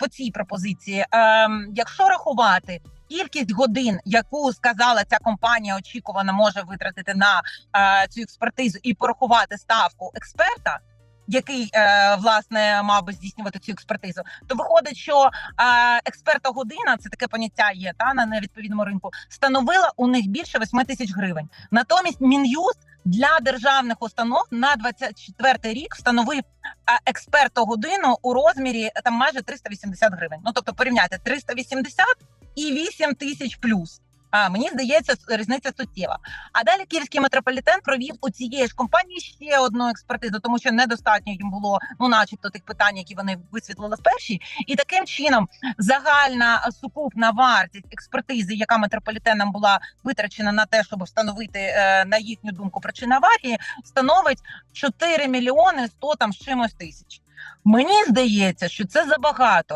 по цій пропозиції, ем, якщо рахувати кількість годин, яку сказала ця компанія, очікувано може витратити на е, цю експертизу, і порахувати ставку експерта. Який е, власне мав би здійснювати цю експертизу, то виходить, що е, експерта година це таке поняття є та на невідповідному ринку, становила у них більше 8 тисяч гривень. Натомість Мін'юст для державних установ на 24 рік встановив а, експерта годину у розмірі е, там майже 380 гривень. Ну тобто порівняйте 380 і 8 тисяч плюс. А мені здається, різниця суттєва. А далі київський метрополітен провів у цієї ж компанії ще одну експертизу, тому що недостатньо їм було, ну, начебто, тих питань, які вони висвітлили в першій. І таким чином загальна сукупна вартість експертизи, яка метрополітеном була витрачена на те, щоб встановити е, на їхню думку причини аварії, становить 4 мільйони 100 там з чимось тисяч. Мені здається, що це забагато.